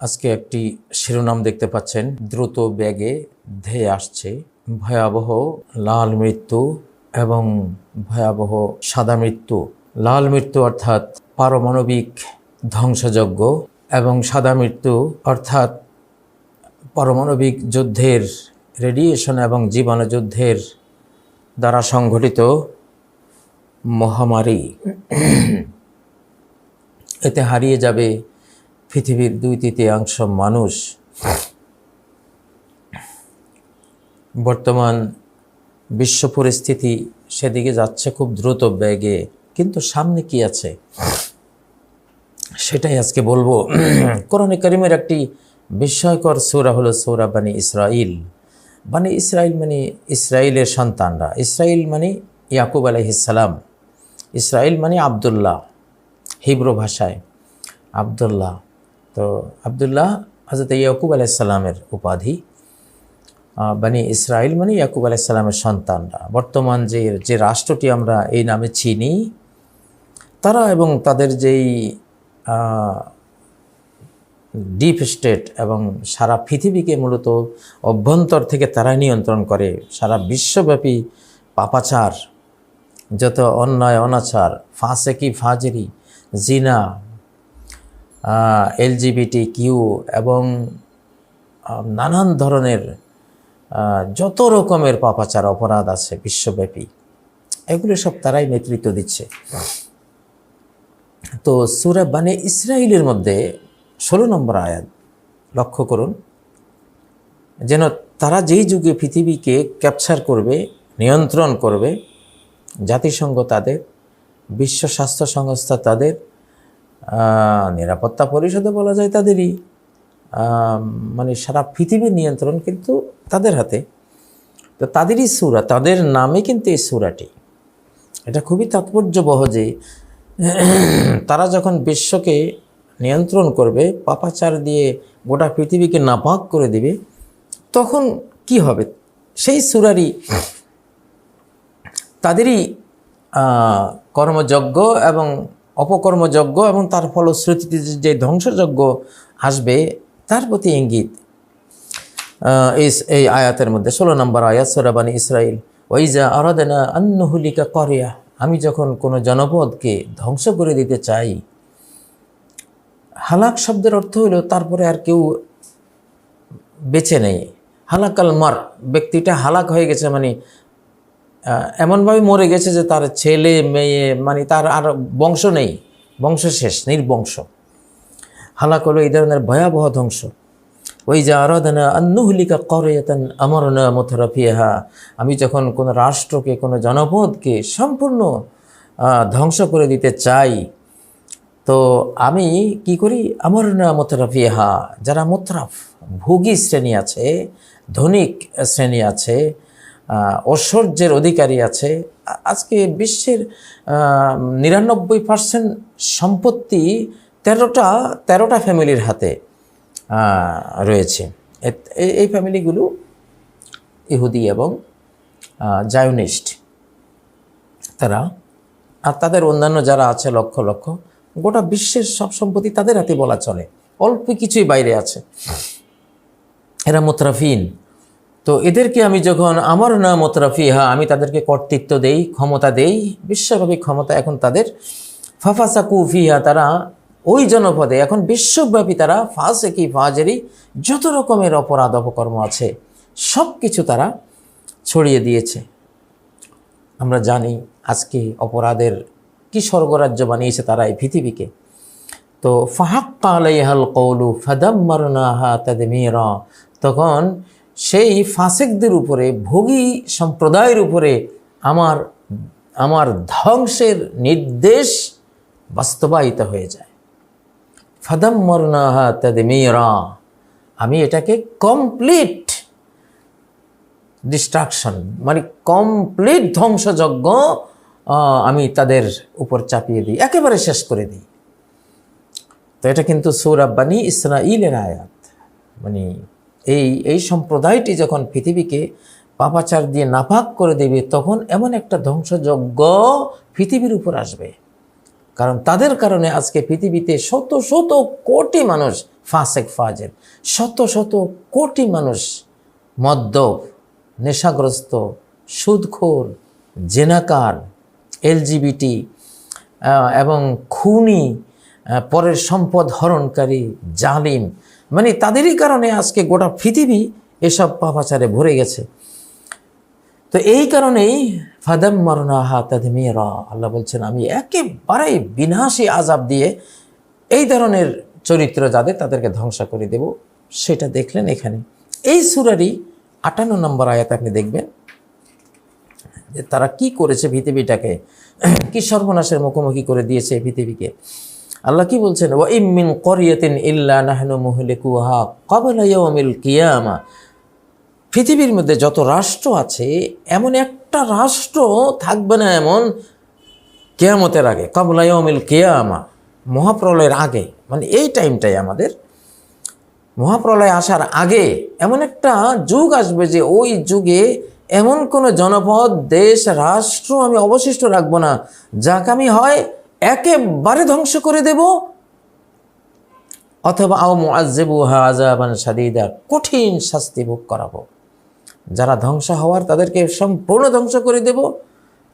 আজকে একটি শিরোনাম দেখতে পাচ্ছেন। দ্রুত ব্যাগে ধেয়ে আসছে ভয়াবহ লাল মৃত্যু এবং ভয়াবহ সাদা মৃত্যু। লাল মৃত্যু অর্থাৎ পারমাণবিক ধ্বংসযজ্ঞ এবং সাদা মৃত্যু অর্থাৎ পারমাণবিক যুদ্ধের রেডিয়েশন এবং জীবাণু যুদ্ধের দ্বারা সংঘটিত মহামারী। এতে হারিয়ে যাবে পৃথিবীর দুই তৃতীয়াংশ মানুষ বর্তমান বিশ্ব পরিস্থিতি সেদিকে যাচ্ছে খুব দ্রুত বেগে, কিন্তু সামনে কি আছে? সেটাই আজকে বলব। কোরআনে করিমের একটি বিস্ময়কর সৌরা হলো সৌরা বানি ইসরাইল বানি ইসরাইল মানে ইসরায়েলের সন্তানরা। ইসরাইল মানে ইয়াকুব আলহিসাল্লাম ইসরায়েল মানে আবদুল্লাহ, হিব্রু ভাষায়। আবদুল্লাহ। তো আবদুল্লাহ হজরত ইয়াকুব আলাইসাল্লামের উপাধি বানি ইসরায়েল মানে ইয়াকুব আলাইসাল্লামের সন্তানরা। বর্তমান যে যে রাষ্ট্রটি আমরা এই নামে চিনি, তারা এবং তাদের যেই ডিপ স্টেট এবং সারা পৃথিবীকে মূলত অভ্যন্তর থেকে তারা নিয়ন্ত্রণ করে, সারা বিশ্বব্যাপী পাপাচার, যত অন্যায়, অনাচার ফাঁসেকি ফাজরি, জিনা এলজিবিটি কিউ এবং নানান ধরনের যত রকমের পাপাচার অপরাধ আছে বিশ্বব্যাপী, এগুলো সব তারাই নেতৃত্ব দিচ্ছে। তো সুরা বানে ইসরায়েলের মধ্যে ষোলো নম্বর আয়াত, লক্ষ্য করুন। যেন তারা যেই যুগে পৃথিবীকে ক্যাপচার করবে, নিয়ন্ত্রণ করবে, জাতিসংঘ তাদের, বিশ্ব স্বাস্থ্য সংস্থা তাদের নিরাপত্তা পরিষদে বলা যায় তাদেরই। মানে সারা পৃথিবীর নিয়ন্ত্রণ কিন্তু তাদের হাতে। তো তাদেরই সুরা, তাদের নামে কিন্তু এই সুরাটি। এটা খুবই তাৎপর্যবহ যে তারা যখন বিশ্বকে নিয়ন্ত্রণ করবে, পাপাচার দিয়ে গোটা পৃথিবীকে নাপাক করে দিবে, তখন কি হবে? সেই সুরারই তাদেরই কর্মযজ্ঞ এবং অপকর্মযজ্ঞ এবং তার ফলশ্রুতিতে যে ধ্বংসযজ্ঞ আসবে, তার প্রতি ইঙ্গিত। এই আয়াতের মধ্যে ষোলো নম্বর আয়াত সোরাবানি ইসরাইল ওইজা আরাদানা আন্নহুলিকা করিয়া আমি যখন কোনো জনপদকে ধ্বংস করে দিতে চাই, হালাক শব্দের অর্থ হলো তারপরে আর কেউ বেছে নেই। হালাকাল মার, ব্যক্তিটা হালাক হয়ে গেছে মানে এমনভাবে মরে গেছে যে তার ছেলে, মেয়ে মানে তার আর বংশ নেই, বংশ শেষ, নির্বংশ। হালাক হলো এই ধরনের ভয়াবহ ধ্বংস। ওই যে আরাধনা আন্নুহলিকা করেতন আমরনা মথরফিহা আমি যখন কোনো রাষ্ট্রকে, কোনো জনপদকে সম্পূর্ণ ধ্বংস করে দিতে চাই, তো আমি কি করি? আমরনা মথরফিহা যারা মোতরাফ, ভোগী শ্রেণি আছে, ধনিক শ্রেণি আছে ঐশ্বর্যের অধিকারী আছে। আজকে বিশ্বের নিরানব্বই পার্সেন্ট সম্পত্তি তেরোটা তেরোটা ফ্যামিলির হাতে রয়েছে। এই- ফ্যামিলিগুলো ইহুদি এবং জায়নিস্ট। তারা, আর তাদের অন্যান্য যারা আছে, লক্ষ লক্ষ, গোটা বিশ্বের সব সম্পত্তি তাদের হাতে বলা চলে। অল্প কিছুই বাইরে আছে। এরা মোতরাফিন। তো এদেরকে আমি যখন আমার না মোতরাফিহা আমি তাদেরকে কর্তৃত্ব দেই, ক্ষমতা দেই, বিশ্বব্যাপী ক্ষমতা এখন তাদের, ফাফাসাকু ফিহা, তারা ওই জনপদে, এখন বিশ্বব্যাপী তারা ফাসেকি, ফাজেরি, যত রকমের অপরাধ অপকর্ম আছে সব কিছু তারা ছড়িয়ে দিয়েছে। আমরা জানি আজকে অপরাধের কি স্বর্গরাজ্য বানিয়েছে তারা এই পৃথিবীকে। তো ফাহাক্কা আলাইহাল কৌলু ফাদাম্মারনাহা তাদমিরা, তখন সেই ফাসেকদের উপরে, ভোগী সম্প্রদায়ের উপরে আমার আমার ধ্বংসের নির্দেশ বাস্তবায়িত হয়ে যায়। ফাদাম্মারনাহা তাদমিরা, আমি এটাকে কমপ্লিট ডিস্ট্রাকশন মানে কমপ্লিট ধ্বংসযজ্ঞ আমি তাদের উপর চাপিয়ে দিই, একেবারে শেষ করে দিই। তো এটা কিন্তু সৌরাব্বানি ইসরাইলের আয়াত মানে এই এই সম্প্রদায়টি যখন পৃথিবীকে পাপাচার দিয়ে নাপাক করে দেবে, তখন এমন একটা ধ্বংসযজ্ঞ পৃথিবীর উপর আসবে। কারণ তাদের কারণে আজকে পৃথিবীতে শত শত কোটি মানুষ ফাসেক ফাজের শত শত কোটি মানুষ মদ্যপ, নেশাগ্রস্ত, সুদখোর, জেনাকার, এলজিবিটি এবং খুনি পরের সম্পদ হরণকারী, জালিম মানে তাদেরই কারণে আজকে গোটা পৃথিবী এসব পাপাচারে ভরে গেছে। তো এই কারণেই ফাদাম মারনা হাতাদমিরা আল্লাহ বলছেন, আমি একেবারে বিনাশী আজাব দিয়ে এই ধরনের চরিত্র যাদের, তাদেরকে ধ্বংস করে দেব। সেটা দেখলেন এখানে। এই সুরারই আটান্ন নম্বর আয়াত আপনি দেখবেন, যে তারা কি করেছে পৃথিবীটাকে, কি সর্বনাশের মুখোমুখি করে দিয়েছে পৃথিবীকে। আল্লাহ কি বলছেন? ও ইমিন করিয়াতিন ইল্লা নাহনু মুহলিকুহা ক্বাবলা ইয়াউমিল কিয়ামা। পৃথিবীর মধ্যে যত রাষ্ট্র আছে, এমন একটা রাষ্ট্র থাকবে না এমন কেয়ামতের আগে কাবলা ইয়াউমিল কিয়ামা, মহাপ্রলয়ের আগে। মানে এই টাইমটাই আমাদের। মহাপ্রলয় আসার আগে এমন একটা যুগ আসবে যে ওই যুগে এমন কোনো জনপদ, দেশ, রাষ্ট্র আমি অবশিষ্ট রাখব না। যাকে আমি হয় একেবারে ধ্বংস করে দেব। অথবা আও মুআজ্জিবু আযাবান শাদীদা, কঠিন শাস্তি ভোগ করাবো। যারা ধ্বংস হওয়ার, তাদেরকে সম্পূর্ণ ধ্বংস করে দেব।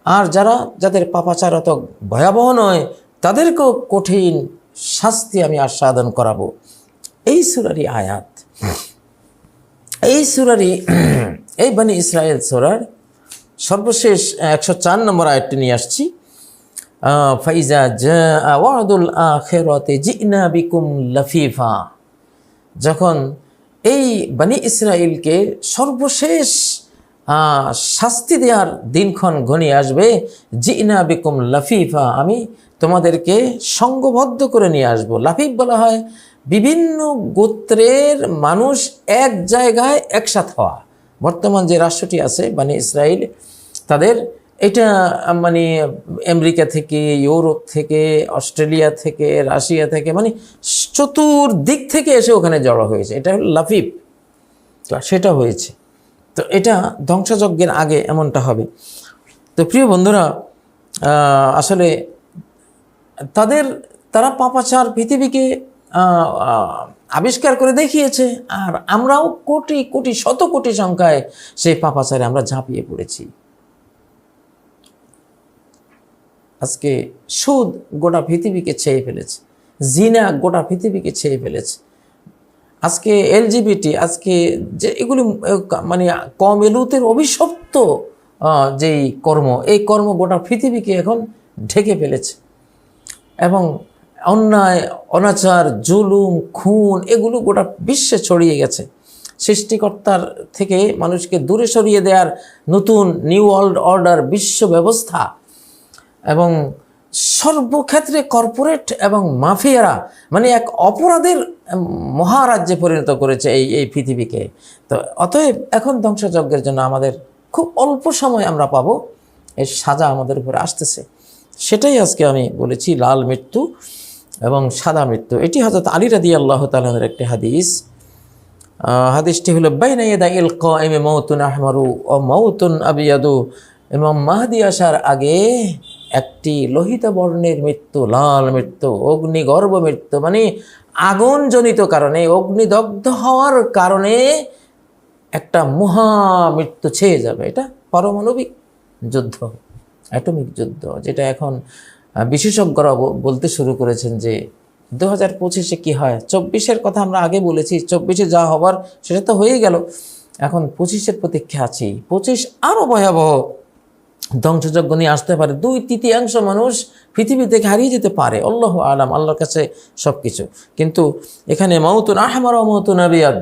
আর যারা, যাদের পাপাচার অত ভয়াবহ নয়, তাদেরকেও কঠিন শাস্তি আমি আস্বাদন করাবো। এই সুরারি আয়াত। এই সুরারি এই বানি ইসরায়েল সুরার সর্বশেষ একশো চার নম্বর আয়াতটি নিয়ে আসছি। ফাইজা ওয়াদুল আখেরতে জিনা বিকুম লফিফা। যখন এই বানি ইসরায়েলকে সর্বশেষ শাস্তি দেওয়ার দিনক্ষণ ঘনিয়ে আসবে, জিনা বিকুম লাফিফা, আমি তোমাদেরকে সঙ্গবদ্ধ করে নিয়ে আসব। লাফিফ বলা হয় বিভিন্ন গোত্রের মানুষ এক জায়গায় একসাথ হওয়া। বর্তমান যে রাষ্ট্রটি আছে বানি ইসরায়েল তাদের এটা মানে আমেরিকা থেকে, ইউরোপ থেকে, অস্ট্রেলিয়া থেকে, রাশিয়া থেকে মানে চতুর্দিক থেকে এসে ওখানে জড়ো হয়েছে। এটা হলো লাফিফ তো সেটা হয়েছে। তো এটা ধ্বংসযজ্ঞের আগে এমনটা হবে। তো প্রিয় বন্ধুরা আসলে তাদের, তারা পাপাচার পৃথিবীকে আবিষ্কার করে দেখিয়েছে। আর আমরাও কোটি কোটি, শত কোটি সংখ্যায় সেই পাপাচারে আমরা ঝাঁপিয়ে পড়েছি। আজকে সুদ গোটা পৃথিবীকে ছেয়ে ফেলেছে, জিনা গোটা পৃথিবীকে ছেয়ে ফেলেছে। আজকে এলজিবিটি, আজকে যে এগুলি মানে কম এলুতের অভিশপ্ত যেই কর্ম, এই কর্ম গোটা পৃথিবীকে এখন ঢেকে ফেলেছে। এবং অন্যায়, অনাচার, জুলুম, খুন এগুলো গোটা বিশ্বে ছড়িয়ে গেছে। সৃষ্টিকর্তার থেকে মানুষকে দূরে সরিয়ে দেওয়ার নতুন নিউ ওয়ার্ল্ড অর্ডার বিশ্ব ব্যবস্থা এবং সর্বক্ষেত্রে কর্পোরেট এবং মাফিয়ারা মানে এক অপরাধের মহারাজ্যে পরিণত করেছে এই এই পৃথিবীকে। তো অতএব এখন ধ্বংসযজ্ঞের জন্য আমাদের খুব অল্প সময় আমরা পাবো, এর সাজা আমাদের উপরে আসতেছে। সেটাই আজকে আমি বলেছি, লাল মৃত্যু এবং সাদা মৃত্যু। এটি হজরত আলী রাদি আল্লাহ তালের একটি হাদিস। হাদিসটি হলো, বাইনা ইয়াদা ইল কাইমে মৌতুন আহমারু ও মৌতুন আবিয়াদু। ইমাম মাহাদি আসার আগে একটি লোহিত বর্ণের মৃত্যু, লাল মৃত্যু, অগ্নিগর্ভ মৃত্যু মানে আগুনজনিত কারণে, অগ্নিদগ্ধ হওয়ার কারণে একটা মহা মৃত্যু ছেয়ে যাবে। এটা পারমাণবিক যুদ্ধ, অ্যাটমিক যুদ্ধ, যেটা এখন বিশেষজ্ঞরা বলতে শুরু করেছেন যে দু হাজার পঁচিশে কী হয়? চব্বিশের কথা আমরা আগে বলেছি, চব্বিশে যা হবার সেটা তো হয়েই গেল। এখন পঁচিশের প্রতীক্ষা আছি পঁচিশ আরও ভয়াবহ ধ্বংসযজ্ঞ নিয়ে আসতে পারে। দুই তৃতীয়াংশ মানুষ পৃথিবী থেকে হারিয়ে যেতে পারে। আল্লাহ আলাম, আল্লাহর কাছে সব কিছু কিন্তু এখানে মৌতুন আহমার মৌতুন আবিয়াদ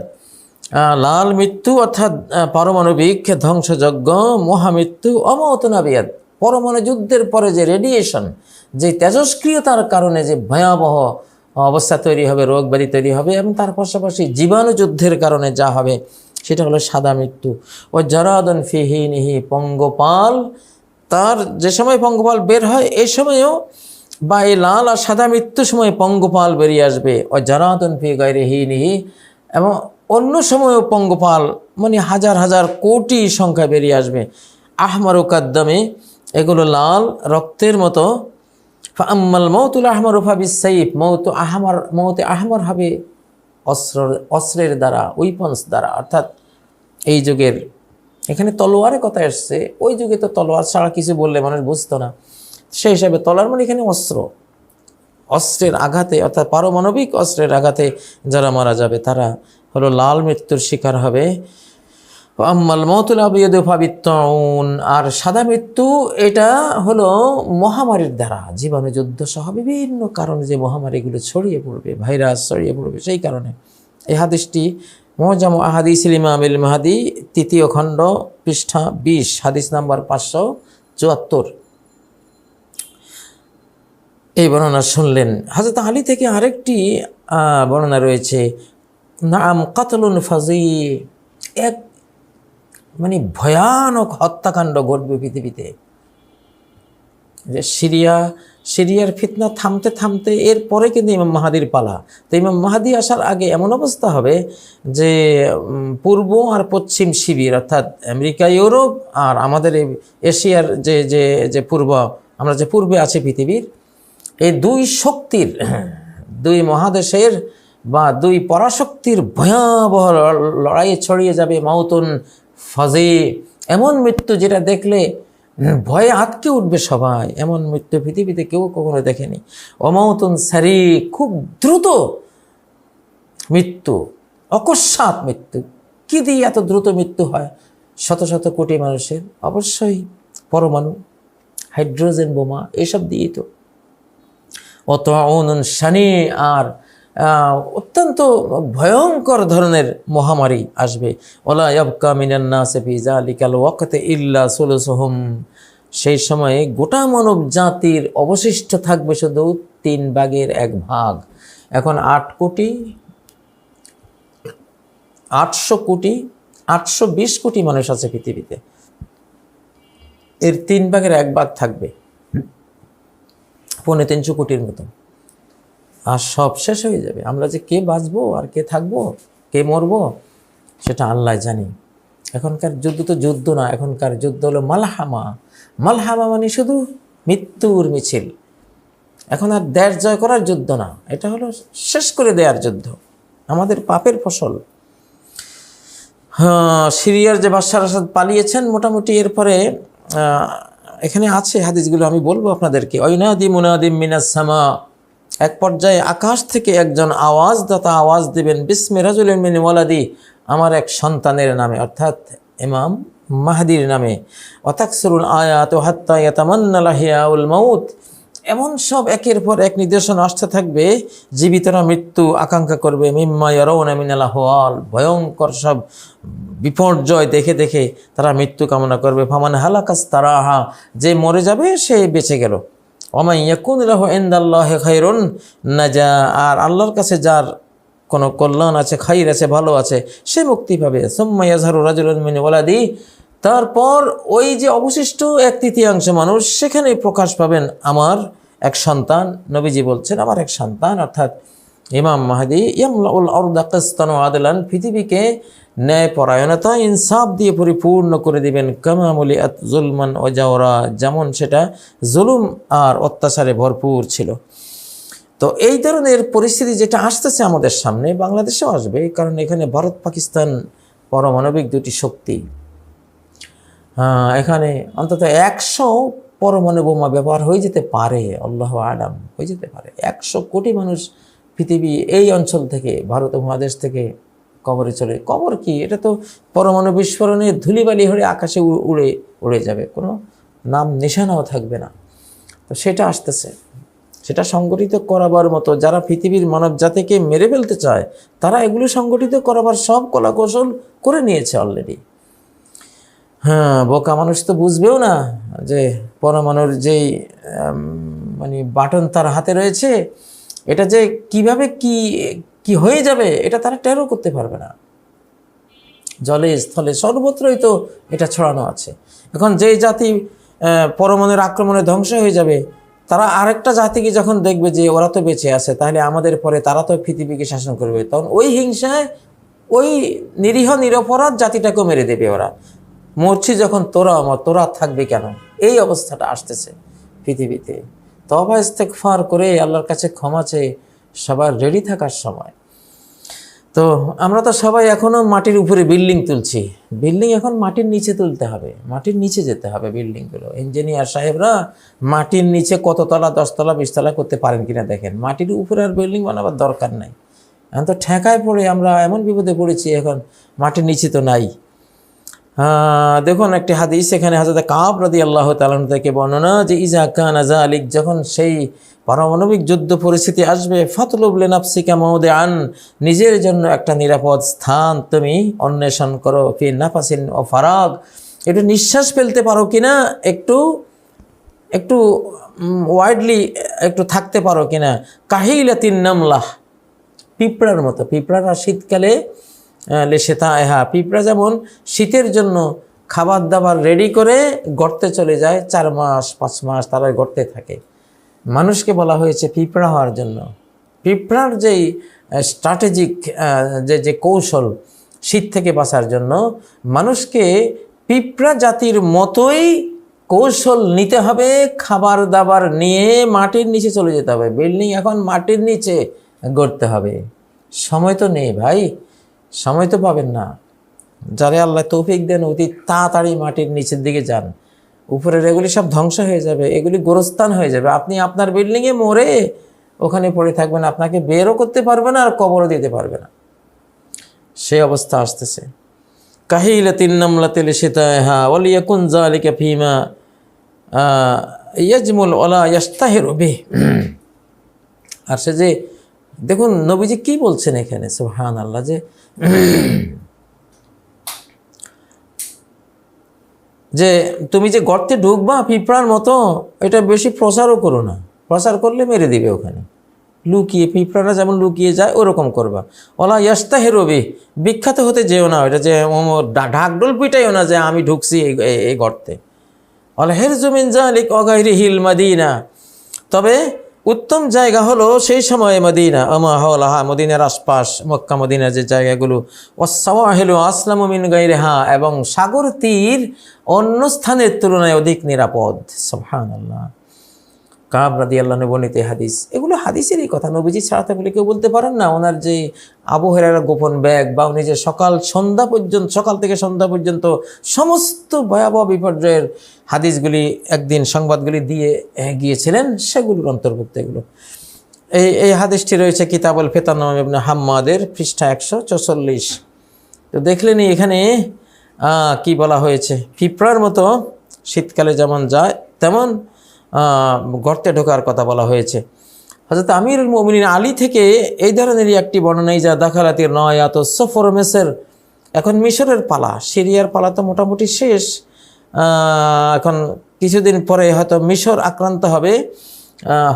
লাল মৃত্যু অর্থাৎ পারমাণবিক ধ্বংসযজ্ঞ, মহামৃত্যু অমৌতুন আবিয়াদ। পরমাণু যুদ্ধের পরে যে রেডিয়েশন যে তেজস্ক্রিয়তার কারণে যে ভয়াবহ অবস্থা তৈরি হবে রোগ ব্যাধি তৈরি হবে এবং তার পাশাপাশি জীবাণু যুদ্ধের কারণে যা হবে, সেটা হলো সাদা মৃত্যু। ও জরাদন ফিহিনিহি পঙ্গপাল তার যে সময় পঙ্গপাল বের হয় এই সময়ও বা এই লাল আর সাদা মৃত্যুর সময় পঙ্গপাল বেরিয়ে আসবে। ও জরাদন ফি গাইরে হিনিহি। এবং অন্য সময়ও পঙ্গপাল মানে হাজার হাজার কোটি সংখ্যা বেরিয়ে আসবে। আহমার কাদ্দামে, এগুলো লাল রক্তের মতো। আম্মাল মৌতুল আহমর ফাবি সাইফ মৌত আহমার মৌতে আহমর হবে অস্ত্র অস্ত্রের দ্বারা, উইপন্স দ্বারা। অর্থাৎ এই যুগের এখানে তলোয়ারের কথা এসছে। ওই যুগে তো তলোয়ার ছাড়া কিছু বললে মানুষ বুঝতো না। সেই হিসাবে তলোয়ার মানে এখানে অস্ত্র। অস্ত্রের আঘাতে, অর্থাৎ পারমাণবিক অস্ত্রের আঘাতে যারা মারা যাবে, তারা হলো লাল মৃত্যুর শিকার হবে। আম্মাল মতুল আবিয়দ ফাবিত্তউন। আর সাদা মৃত্যু, এটা হলো মহামারীর দ্বারা। জীবাণু যুদ্ধ সহ বিভিন্ন কারণে যে মহামারীগুলো ছড়িয়ে পড়বে, ভাইরাস ছড়িয়ে পড়বে, সেই কারণে। এই হাদিসটি মহজাম আহাদি সিলিমা আমিল মাহাদি, তৃতীয় খণ্ড, পৃষ্ঠা বিশ, হাদিস নাম্বার পাঁচশো চুয়াত্তর। এই বর্ণনা শুনলেন। হাজরত আলী থেকে আরেকটি বর্ণনা রয়েছে। নাম কাতলুন ফাজি, এক মানে ভয়ানক হত্যাকাণ্ড ঘটবে পৃথিবীতে। যে সিরিয়া, সিরিয়ার ফিতনা থামতে থামতে এরপরে কিন্তু ইমাম মাহাদির পালা। তো ইমাম মাহাদি আসার আগে এমন অবস্থা হবে যে পূর্ব আর পশ্চিম শিবির, অর্থাৎ আমেরিকা, ইউরোপ আর আমাদের এশিয়ার যে যে যে পূর্ব, আমরা যে পূর্বে আছি পৃথিবীর, এই দুই শক্তির, দুই মহাদেশের বা দুই পরাশক্তির ভয়াবহ লড়াইয়ে ছড়িয়ে যাবে মাউতুন ফাজে। এমন মৃত্যু যেটা দেখলে ভয়ে আটকে উঠবে সবাই। এমন মৃত্যু পৃথিবীতে কেউ কখনো দেখেনি। অমাউতুন সারি খুব দ্রুত মৃত্যু, অকস্মাৎ মৃত্যু। কি দিয়ে এত দ্রুত মৃত্যু হয়? শত শত কোটি মানুষের, অবশ্যই পরমাণু, হাইড্রোজেন বোমা, এসব দিয়েই তো। অত অনন শানি আর অত্যন্ত ভয়ঙ্কর ধরনের মহামারী আসবে। ওলা ইয়াবকা মিনান্না সেফি জালিকাল ওয়াকতে ইল্লা সুলুসহুম। সেই সময়ে গোটা মানব জাতির অবশিষ্ট থাকবে শুধু তিন ভাগের এক ভাগ। এখন আট কোটি, আটশো কোটি, আটশো বিশ কোটি মানুষ আছে পৃথিবীতে। এর তিন ভাগের এক ভাগ থাকবে। পৌনে তিনশো কোটির মতো আর সব শেষ হয়ে যাবে। আমরা যে কে বাঁচবো আর কে থাকব, কে মরবো, সেটা আল্লাহ জানি। এখনকার যুদ্ধ তো যুদ্ধ না, এখনকার যুদ্ধ হলো মালহামা। মালহামা মানে শুধু মৃত্যুর মিছিল। এখন আর দেশ জয় করার যুদ্ধ না, এটা হলো শেষ করে দেওয়ার যুদ্ধ। আমাদের পাপের ফসল। হ্যাঁ সিরিয়ার যে বাশার আসাদ পালিয়েছেন মোটামুটি, এরপরে এখানে আছে হাদিসগুলো, আমি বলব আপনাদেরকে। ঐনাদি মুনাদিম মিনাস সামা এক পর্যায়ে আকাশ থেকে একজন আওয়াজদাতা আওয়াজ দিবেন, বিস্মে রাজুল মিন আমার এক সন্তানের নামে, অর্থাৎ ইমাম মাহাদির নামে। অতাকসরুল আয়াত হাত্তা মাউত এমন সব একের পর এক নির্দেশন আসতে থাকবে, জীবিতরা মৃত্যু আকাঙ্ক্ষা করবে। মিম্মা ইয়ারাউনা মিনাল আহওয়াল ভয়ঙ্কর সব বিপর্যয় দেখে দেখে তারা মৃত্যু কামনা করবে। ফামান হালাকাস তারাহা যে মরে যাবে সে বেঁচে গেল। ইনদাল্লাহি খায়রুন নাজা, আর আল্লাহর কাছে যার কোনো কল্যাণ আছে, খাইর আছে, ভালো আছে, সে মুক্তি পাবে। সুম্মা তারপর ওই যে অবশিষ্ট এক তৃতীয়াংশ মানুষ সেখানে প্রকাশ পাবেন আমার এক সন্তান। নবীজি বলছেন, আমার এক সন্তান অর্থাৎ ইমাম মাহাদি, ইয়ামলাউল ওয়া আদলান পৃথিবীকে ন্যায় পরায়ণতা ইনসাফ দিয়ে পরিপূর্ণ করে দিবেন। কামামুলি জুলমান ও জাওরা, যেমন সেটা জুলুম আর অত্যাচারে ভরপুর ছিল। তো এই ধরনের পরিস্থিতি যেটা আসতেছে আমাদের সামনে, বাংলাদেশেও আসবে কারণ এখানে ভারত, পাকিস্তান পারমাণবিক দুটি শক্তি। এখানে অন্তত একশো পরমাণু বোমা ব্যবহার হয়ে যেতে পারে, আল্লাহ আলাম, হয়ে যেতে পারে। একশো কোটি মানুষ পৃথিবী এই অঞ্চল থেকে, ভারত মহাদেশ থেকে কবরে চলে কবর কি? এটা তো পরমাণু বিস্ফোরণে ধুলিবালি হয়ে আকাশে উড়ে উড়ে যাবে। কোনো নাম, নিশানাও থাকবে না। তো সেটা আসতেছে। সেটা সংগঠিত করাবার মতো যারা পৃথিবীর মানব জাতিকে মেরে ফেলতে চায়, তারা এগুলো সংগঠিত করাবার সব কলা কৌশল করে নিয়েছে অলরেডি হ্যাঁ বোকা মানুষ তো বুঝবেও না যে পরমাণুর যেই মানে বাটন তার হাতে রয়েছে, এটা যে কীভাবে কি কি হয়ে যাবে, এটা তারা টেরও করতে পারবে না। জলে, স্থলে সর্বত্রই তো এটা ছড়ানো আছে। এখন যেই জাতি পরমাণুর আক্রমণে ধ্বংস হয়ে যাবে, তারা আরেকটা জাতিকে যখন দেখবে যে ওরা তো বেঁচে আছে, তাহলে আমাদের পরে তারা তো পৃথিবীকে শাসন করবে। তখন ওই হিংসায়, ওই নিরীহ, নিরপরাধ জাতিটাকেও মেরে দেবে ওরা। মরছি যখন তোরা, আমার তোরা থাকবে কেন? এই অবস্থাটা আসতেছে পৃথিবীতে। তবা ইস্তেকফার করে আল্লাহর কাছে ক্ষমা চেয়ে সবার রেডি থাকার সময়। তো আমরা তো সবাই এখনও মাটির উপরে বিল্ডিং তুলছি। বিল্ডিং এখন মাটির নিচে তুলতে হবে। মাটির নিচে যেতে হবে বিল্ডিংগুলো ইঞ্জিনিয়ার সাহেবরা মাটির নিচে কততলা দশতলা বিশতলা করতে পারেন কিনা দেখেন। মাটির উপরে আর বিল্ডিং বানাবার দরকার নাই। এখন তো ঠেকায় পড়ে আমরা, এমন বিপদে পড়েছি এখন মাটির নিচে তো নাই। দেখুন, একটি হাদিস এখানে হাজরত কাব রাদি আল্লাহ তালন থেকে বর্ণনা যে, ইজা কান আজা আলিক যখন সেই পারমাণবিক যুদ্ধ পরিস্থিতি আসবে ফতলুবলে নাফসিকা মৌদে আন নিজের জন্য একটা নিরাপদ স্থান তুমি অন্বেষণ করো, ফি নাফাসিন ও ফারাগ। একটু নিঃশ্বাস ফেলতে পারো কিনা, একটু একটু ওয়াইডলি একটু থাকতে পারো কিনা। কাহিলা তিন নামলাহ, পিঁপড়ার মতো। পিঁপড়ারা শীতকালে লেশেতা হ্যাঁ পিঁপড়া যেমন শীতের জন্য খাবার দাবার রেডি করে গর্তে চলে যায়, চার মাস, পাঁচ মাস তারা গর্তে থাকে। মানুষকে বলা হয়েছে পিঁপড়া হওয়ার জন্য। পিঁপড়ার যেই স্ট্র্যাটেজিক যে যে কৌশল শীত থেকে বাঁচার জন্য মানুষকে পিঁপড়া জাতির মতোই কৌশল নিতে হবে খাবার দাবার নিয়ে মাটির নিচে চলে যেতে হবে। বিল্ডিং এখন মাটির নিচে গড়তে হবে। সময় তো নেই ভাই। সময় তো পাবেন না। যারে আল্লাহ তৌফিক দেন, অতি তাড়াতাড়ি মাটির নিচের দিকে যান। উপরের এগুলি সব ধ্বংস হয়ে যাবে, এগুলি গোরস্থান হয়ে যাবে। আপনি আপনার বিল্ডিংয়ে মরে ওখানে পড়ে থাকবেন, আপনাকে বেরও করতে পারবে না আর কবরও দিতে পারবে না। সে অবস্থা আসতেছে। কাহিলা তিন নামলাতিল সীতায় হা ওলিয়াকুন জালিকা ফিমা ইয়াজমুল ওলা ইয়াস্তাহের বে আর সে যে দেখুন, নবীজি কি বলছেন এখানে? সুহান আল্লাহ যে যে তুমি যে গর্তে ঢুকবা পিঁপড়ার মতো, এটা বেশি প্রচারও করো না। প্রচার করলে মেরে দিবে ওখানে। লুকিয়ে, পিঁপড়ারা যেমন লুকিয়ে যায়, ওরকম করবা। ওলা ইয়াস্তা হেরবি বিখ্যাত হতে যেও না ওটা যে ঢাকঢোল পিটাইও না যে আমি ঢুকছি এই- গর্তে। অলা হের জমিন জালিক অগাইরি হিল মাদিনা। তবে উত্তম জায়গা হলো সেই সময় মদিনা। আমা হলাহা মদিনার আশপাশ, মক্কা, মদিনার যে জায়গাগুলো। ওসাওয়াহেলু আসলাম মিন গাইরেহা এবং সাগর তীর অন্য স্থানের তুলনায় অধিক নিরাপদ। সুবহান আল্লাহ কাব রাদি আল্লাহ বর্ণিত হাদিস। এগুলো হাদিসেরই কথা। নবীজি ছাড়া তো কেউ বলতে পারেন না, ওনার যে আবহেরার গোপন ব্যাগ বা উনি যে সকাল সন্ধ্যা পর্যন্ত, সকাল থেকে সন্ধ্যা পর্যন্ত সমস্ত ভয়াবহ বিপর্যয়ের হাদিসগুলি একদিন সংবাদগুলি দিয়ে গিয়েছিলেন, সেগুলোর অন্তর্ভুক্ত এগুলো। এই এই হাদিসটি রয়েছে কিতাবল ইবনে হাম্মাদের পৃষ্ঠা একশো চৌচল্লিশ। তো দেখলেনি এখানে কি বলা হয়েছে, পিঁপড়ার মতো শীতকালে যেমন যায়, তেমন গর্তে ঢোকার কথা বলা হয়েছে। হজরত আমিরুল মোমিনিন আলী থেকে এই ধরনেরই একটি বর্ণনাই যা দেখালাতির নয় এত সফর মেসের। এখন মিশরের পালা, সিরিয়ার পালা তো মোটামুটি শেষ। এখন কিছুদিন পরে হয়তো মিশর আক্রান্ত হবে।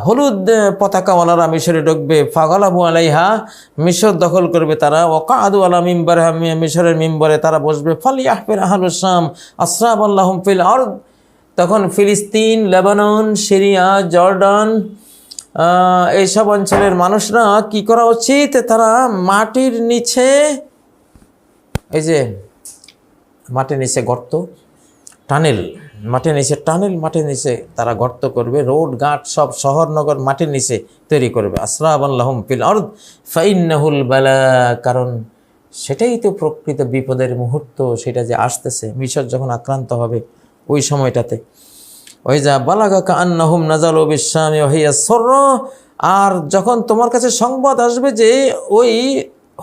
হলুদ পতাকাওয়ালারা মিশরে ঢুকবে। ফাগলাবু আলাইহা মিশর দখল করবে তারা। ওকা আদু আলা মিম্বার মিশরের মিম্বরে তারা বসবে। ফালি আহফির আহলুসাম আসরাব আল্লাহম ফিল আর তখন ফিলিস্তিন, লেবানন, সিরিয়া, জর্ডান এইসব অঞ্চলের মানুষরা কি করা উচিত? তারা মাটির নিচে, এই যে মাটির নিচে গর্ত, টানেল, মাটির নিচে টানেল, মাটির নিচে তারা গর্ত করবে, রোড, ঘাট সব শহর, নগর মাটির নিচে তৈরি করবে। আসরাব আল্লাহম ফিল অর্দ ফাইন্নাহুল বালা, কারণ সেটাই তো প্রকৃত বিপদের মুহূর্ত, সেটা যে আসতেছে, মিশর যখন আক্রান্ত হবে ওই সময়টাতে। ওই যা, বালাগা কান্নাহুম নাজাল বিশ্বামী হইয়া সর্র। আর যখন তোমার কাছে সংবাদ আসবে যে ওই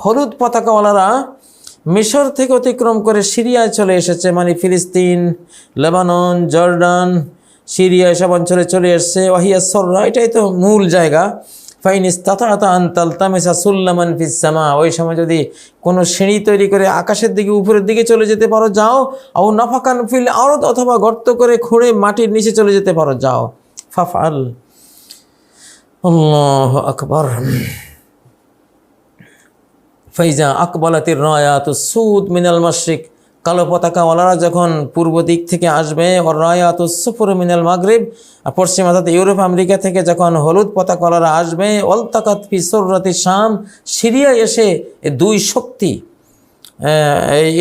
হলুদ পতাকাওয়ালারা মিশর থেকে অতিক্রম করে সিরিয়ায় চলে এসেছে মানে ফিলিস্তিন, লেবানন, জর্ডান, সিরিয়া, এসব অঞ্চলে চলে এসেছে ওয়াহিয়া সর্রা, এটাই তো মূল জায়গা। ফাইন ইস্তাতা আনতাল তামেসা সুল্লামান ফিসামা ওই সময় যদি কোনো সিঁড়ি তৈরি করে আকাশের দিকে, উপরের দিকে চলে যেতে পারো, যাও। ও নাফাকান ফিল আরদ, অথবা গর্ত করে খুঁড়ে মাটির নিচে চলে যেতে পারো, যাও। ফাফাল আকবর। ফাইজা আকবালাতির রায়াত সুদ মিনাল মাশরিক। কালো পতাকাওয়ালারা যখন পূর্ব দিক থেকে আসবে ও রায়াত সুফুর মিনাল মাগরিব পশ্চিম অর্থাৎ ইউরোপ, আমেরিকা থেকে যখন হলুদ পতাকাওয়ালারা আসবে অলতাকাত ফি সুররাতি শাম সিরিয়া এসে দুই শক্তি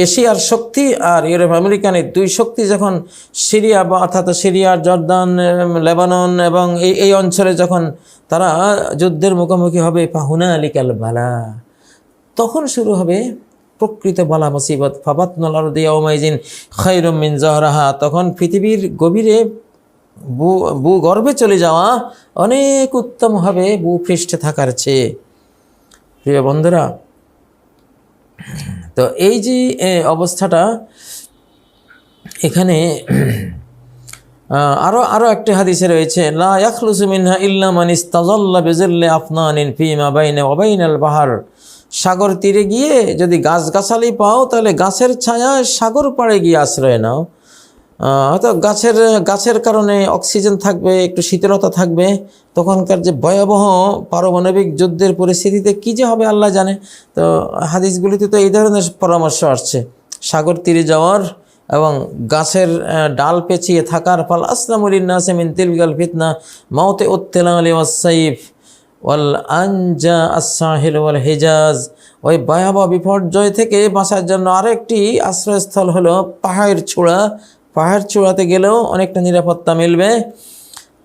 এশিয়ার শক্তি আর ইউরোপ, আমেরিকান এই দুই শক্তি যখন সিরিয়া বা অর্থাৎ সিরিয়া জর্দান লেবানন এবং এই এই অঞ্চলে যখন তারা যুদ্ধের মুখোমুখি হবে পাহুনা আলিকাল বালা, তখন শুরু হবে প্রকৃত বালা মুসিবত। ফাবাত নলার দিয়া ওমাইজিন খৈরমিন জহরাহা। তখন পৃথিবীর গভীরে ভূ ভূগর্ভে চলে যাওয়া অনেক উত্তম হবে ভূপৃষ্ঠে থাকার চেয়ে। প্রিয় বন্ধুরা তো এই যে অবস্থাটা এখানে আহ, আরও আরও একটি হাদিসে রয়েছে লা ইল্লা মান ইস্তাযাল্লা বিজিল্লি আফনানিন ফিমা বাইনা ওয়া বাইনাল বাহার। সাগর তীরে গিয়ে যদি গাছগাছালি পাও, তাহলে গাছের ছায়ায় সাগর পাড়ে গিয়ে আশ্রয় নাও। হয়তো গাছের গাছের কারণে অক্সিজেন থাকবে, একটু শীতলতা থাকবে। তখনকার যে ভয়াবহ পারমাণবিক যুদ্ধের পরিস্থিতিতে কী যে হবে আল্লাহ জানে। তো হাদিসগুলিতে তো এই ধরনের পরামর্শ আসছে। সাগর তীরে যাওয়ার এবং গাছের ডাল পেঁচিয়ে থাকার, ফল আসলামুলিন্নাসে মিন তিলগাল ফিতনা, মাউতে উত্তেলা আলী ওয়াসাইফ ওয়াল আনজা আসাহিল ওয়াল হেজাজ। ওই ভয়াবহ বিপর্যয় থেকে বাঁচার জন্য আরেকটি আশ্রয়স্থল হলো পাহাড়ের চূড়া। পাহাড় চূড়াতে গেলেও অনেকটা নিরাপত্তা মিলবে।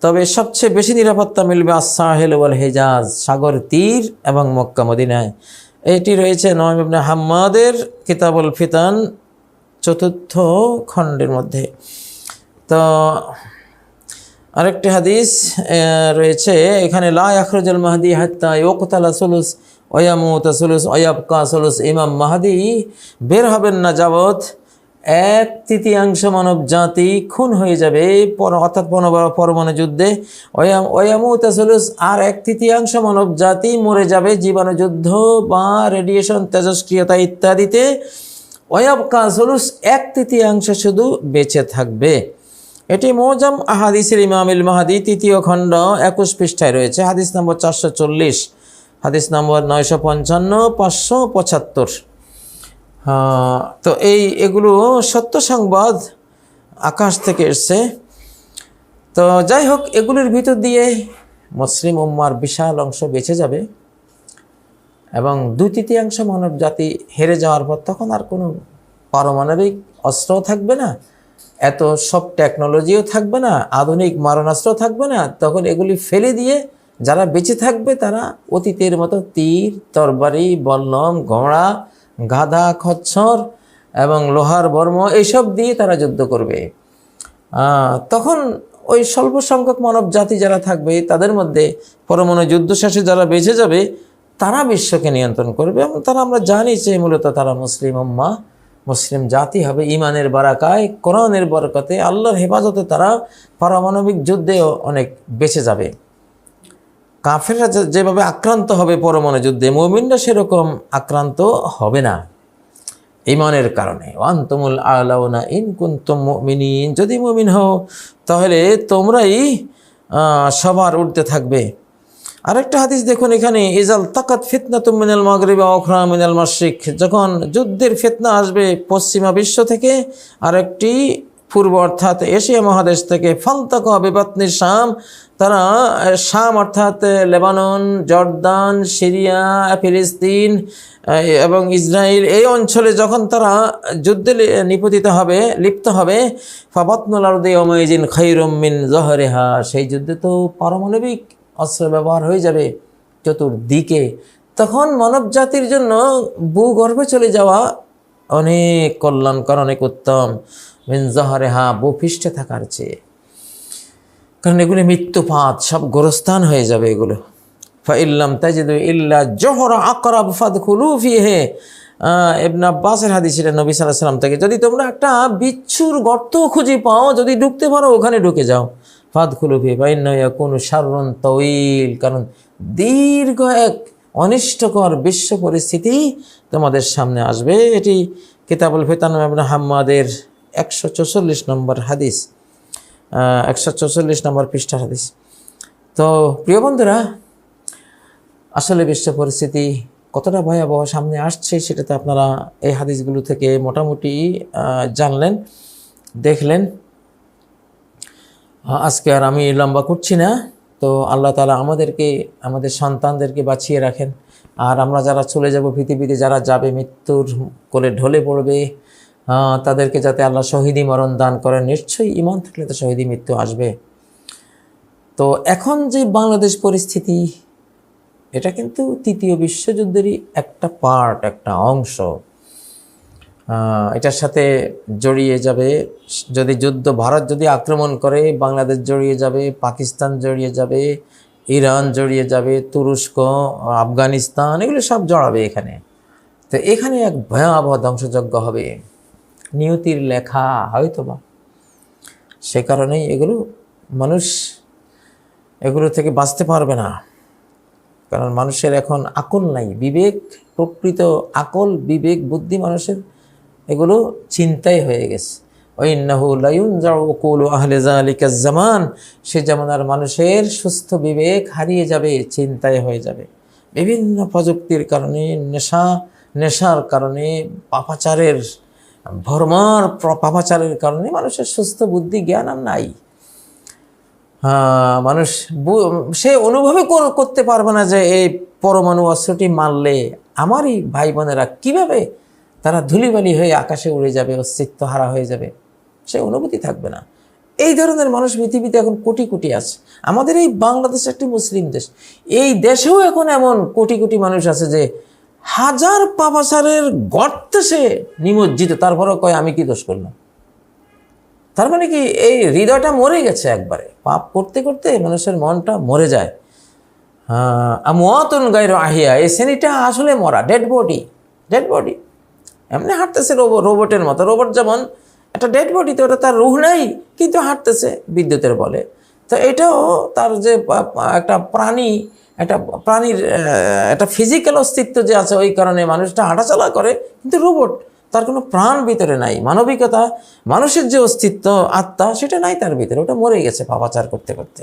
তবে সবচেয়ে বেশি নিরাপত্তা মিলবে আসাহেল ওয়াল হেজাজ, সাগর, তীর এবং মক্কা, মদিনায়। এটি রয়েছে নয় ইবনে হাম্মাদের কিতাবুল ফিতান চতুর্থ খণ্ডের মধ্যে। তো আরেকটি হাদিস রয়েছে, এখানে লা আখরুজুল মাহদি হাত্তা ইউকতালা সুলুস ওয়ামুত সুলুস ওয়াবকা সুলুস, ইমাম মাহাদি, বের হবেন না যাবত এক তৃতীয়াংশ মানব জাতি খুন হয়ে যাবে, পর- অর্থাৎ পর- পরমাণু যুদ্ধে ওয়াম ওয়ামুত সুলুস, আর এক তৃতীয়াংশ মানব জাতি মরে যাবে জীবাণু যুদ্ধ বা রেডিয়েশন তেজস্ক্রিয়তা ইত্যাদিতে ওয়াবকা সুলুস এক তৃতীয়াংশ শুধু বেঁচে থাকবে। এটি মোজাম আহাদিসের ইমামিল মাহাদি তৃতীয় খণ্ড একুশ পৃষ্ঠায় রয়েছে। হাদিস নম্বর চারশো চল্লিশ, হাদিস নম্বর নয়শো পঞ্চান্ন, পাঁচশো পঁচাত্তর। তো এই এগুলো সত্য সংবাদ আকাশ থেকে এসছে। তো যাই হোক, এগুলির ভিতর দিয়ে মুসলিম উম্মার বিশাল অংশ বেঁচে যাবে এবং দুই তৃতীয়াংশ মানব জাতি হেরে যাওয়ার পর তখন আর কোনো পারমাণবিক অস্ত্রও থাকবে না। এত সব টেকনোলজিও থাকবে না, আধুনিক মারণাস্ত্র থাকবে না, তখন এগুলি ফেলে দিয়ে যারা বেঁচে থাকবে তারা অতীতের মতো তীর, তরবারি, বল্লম, ঘোড়া, গাধা, খচ্ছর এবং লোহার বর্ম এইসব দিয়ে তারা যুদ্ধ করবে। তখন ওই স্বল্প সংখ্যক মানব জাতি যারা থাকবে, তাদের মধ্যে পরমাণু যুদ্ধ শেষে যারা বেঁচে যাবে, তারা বিশ্বকে নিয়ন্ত্রণ করবে এবং তারা আমরা জানি যে মূলত তারা মুসলিম উম্মা মুসলিম জাতি হবে ইমানের বারাকায়। কোরআনের বরকতে আল্লাহর হেফাজতে তারা পারমাণবিক যুদ্ধেও অনেক বেঁচে যাবে। কাফেররা যেভাবে আক্রান্ত হবে পরমাণু যুদ্ধে, মুমিনরা সেরকম আক্রান্ত হবে না। ইমানের কারণে। ওয়ান্তমুল আলাউনা ইন কুন্তুম মুমিনিন। যদি মুমিন হও, তাহলে তোমরাই সবার উঠতে থাকবে। আরেকটা হাদিস দেখুন এখানে, ইজাল তাকাত ফিতনা তুমিনাল মাগরিব অখরা মিনাল মাসিক যখন যুদ্ধের ফিতনা আসবে পশ্চিমা বিশ্ব থেকে, আরেকটি পূর্ব অর্থাৎ এশিয়া মহাদেশ থেকে, ফালতাক বিপাতনির শাম, তারা শাম অর্থাৎ লেবানন, জর্দান, সিরিয়া, ফিলিস্তিন এবং ইসরায়েল এই অঞ্চলে যখন তারা যুদ্ধে নিপতিত হবে, লিপ্ত হবে, ফাবাতনুল আরদে অময়জিন খৈরম জহরেহা, সেই যুদ্ধে তো পারমাণবিক অস্ত্র ব্যবহার হয়ে যাবে চতুর্দিকে। তখন মানব জাতির জন্য ভূগর্ভে চলে যাওয়া অনেক কল্যাণকর, অনেক উত্তম। মিন জহরেহা, ভূপৃষ্ঠে থাকার চেয়ে। কারণ এগুলি মৃত্যুপাত, সব গোরস্থান হয়ে যাবে এগুলো। ফাইল্লাম তাজিদু ইল্লা জহরা আকরাব ফাদখুলু ফিহে। ইবনে আব্বাসের হাদিস ছিল নবী আলাইহি সাল্লাম থেকে যদি তোমরা একটা বিচ্ছুর গর্ত খুঁজে পাও, যদি ঢুকতে পারো, ওখানে ঢুকে যাও। ফাদখুলু ফি, ফাইন্না ইয়াকুনু শাররুন তাওয়িল। কারণ দীর্ঘ এক অনিষ্টকর বিশ্ব পরিস্থিতি তোমাদের সামনে আসবে। এটি কিতাবুল ফিতান ইবনে হাম্মাদের একশো চৌচল্লিশ নম্বর হাদিস একশো চৌচল্লিশ নম্বর পৃষ্ঠা হাদিস। তো প্রিয় বন্ধুরা, আসলে বিশ্ব পরিস্থিতি কতটা ভয়াবহ সামনে আসছে সেটা তো আপনারা এই হাদিসগুলো থেকে মোটামুটি জানলেন, দেখলেন। আজকে আর আমি লম্বা করছি না। তো আল্লাহ তালা আমাদেরকে, আমাদের সন্তানদেরকে বাঁচিয়ে রাখেন। আর আমরা যারা চলে যাব পৃথিবীতে, যারা যাবে, মৃত্যুর কোলে ঢলে পড়বে তাদেরকে যাতে আল্লাহ শহীদি মরণ দান করেন। নিশ্চয়ই ইমান থাকলে তো শহীদি মৃত্যু আসবে। তো এখন যে বাংলাদেশ পরিস্থিতি, এটা কিন্তু তৃতীয় বিশ্বযুদ্ধেরই একটা পার্ট একটা অংশ। এটার সাথে জড়িয়ে যাবে, যদি যুদ্ধ, ভারত যদি আক্রমণ করে, বাংলাদেশ জড়িয়ে যাবে, পাকিস্তান জড়িয়ে যাবে, ইরান জড়িয়ে যাবে, তুরস্ক, আফগানিস্তান, এগুলো সব জড়াবে এখানে। তো এখানে এক ভয়াবহ ধ্বংসযজ্ঞ হবে। নিয়তির লেখা হয়তো বা সে কারণেই এগুলো মানুষ এগুলো থেকে বাঁচতে পারবে না। কারণ মানুষের এখন আকল নাই, বিবেক, প্রকৃত আকল, বিবেক, বুদ্ধি মানুষের এগুলো চিন্তাই হয়ে গেছে। জামান সে জামানার মানুষের সুস্থ বিবেক হারিয়ে যাবে চিন্তায় হয়ে যাবে। বিভিন্ন প্রযুক্তির কারণে নেশা নেশার কারণে পাপাচারের ভরমার পাপাচারের কারণে মানুষের সুস্থ বুদ্ধি জ্ঞান আর নাই। হ্যাঁ, মানুষ সে অনুভবই কর- করতে পারবে না যে এই পরমাণু অস্ত্রটি মারলে আমারই ভাই বোনেরা কীভাবে তারা ধুলিবালি হয়ে আকাশে উড়ে যাবে অস্তিত্ব হারা হয়ে যাবে। সে অনুভূতি থাকবে না। এই ধরনের মানুষ পৃথিবীতে এখন কোটি কোটি আছে। আমাদের এই বাংলাদেশ একটি মুসলিম দেশ। এই দেশেও এখন এমন কোটি কোটি মানুষ আছে যে হাজার পাপাচারের গর্তে সে নিমজ্জিত, তারপরেও কয়, আমি কি দোষ করলাম? তার মানে কি, এই হৃদয়টা মরে গেছে একবারে। পাপ করতে করতে মানুষের মনটা মরে যায়। হ্যাঁ আমতন গাইর আহিয়া, এই শ্রেণীটা আসলে মরা, ডেড বডি ডেড বডি। এমনি হাঁটতেছে রোবট, রোবটের মতো। রোবট যেমন একটা ডেড বডি তো ওটা তার রুহ নাই, কিন্তু হাঁটতেছে বিদ্যুতের বলে। তো এটাও তার যে একটা প্রাণী, একটা প্রাণীর একটা ফিজিক্যাল অস্তিত্ব যে আছে, ওই কারণে মানুষটা হাঁটাচলা করে, কিন্তু রোবট তার কোনো প্রাণ ভিতরে নাই। মানবিকতা, মানুষের যে অস্তিত্ব, আত্মা, সেটা নাই তার ভিতরে। ওটা মরে গেছে পাপাচার করতে করতে।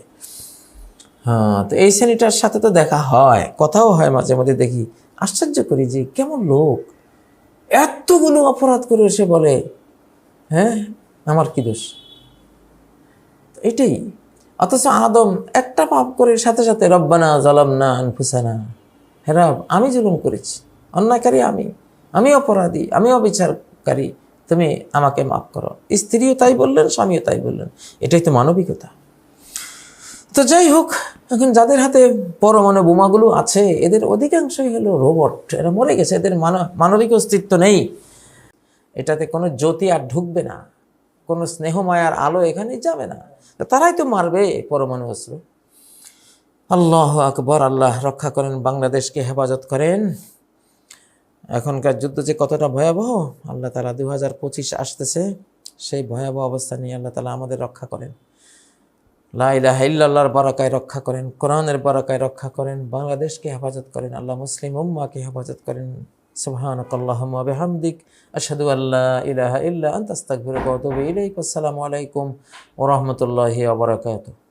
হ্যাঁ তো এই শ্রেণীটার সাথে তো দেখা হয়, কথাও হয় মাঝে মাঝে দেখি। আশ্চর্য করি যে কেমন লোক। এতগুলো অপরাধ করে এসে বলে হ্যাঁ আমার কি দোষ? এটাই। অথচ আদম একটা পাপ করে সাথে সাথে রব্বানা জলামনা আনফুসানা। হ্যাঁ রব, আমি জুলুম করেছি। অন্যায়কারী আমি। আমি অপরাধী আমি অবিচারকারী। তুমি আমাকে মাফ করো। স্ত্রীও তাই বললেন স্বামীও তাই বললেন। এটাই তো মানবিকতা। তো যাই হোক, এখন যাদের হাতে পরমাণু বোমাগুলো আছে, এদের অধিকাংশই হলো রোবট। এরা মরে গেছে, এদের মানব মানবিক অস্তিত্ব নেই। এটাতে কোনো জ্যোতি আর ঢুকবে না, কোনো স্নেহমায়ার আলো এখানে যাবে না। তারাই তো মারবে পরমাণু অস্ত্র। আল্লাহ আকবর, আল্লাহ রক্ষা করেন, বাংলাদেশকে হেফাজত করেন। এখনকার যুদ্ধ যে কতটা ভয়াবহ, আল্লাহ তালা দু হাজার পঁচিশ আসতেছে, সেই ভয়াবহ অবস্থা নিয়ে আল্লাহ তালা আমাদের রক্ষা করেন। লাইলাহ হাইল্লাহর বারাকায় রক্ষা করেন, কোরআনের বারাকায় রক্ষা করেন, বাংলাদেশকে হেফাজত করেন, আল্লাহ মুসলিম উম্মাকে হেফাজত করেন। সুবহানাক আসাদু আল্লাহ ইলাহা ইল্লা আনতা, আস্তাগফিরুকা ইলাইক। আসসালামু আলাইকুম ওয়া রাহমাতুল্লাহি ওয়া বারাকাতুহু।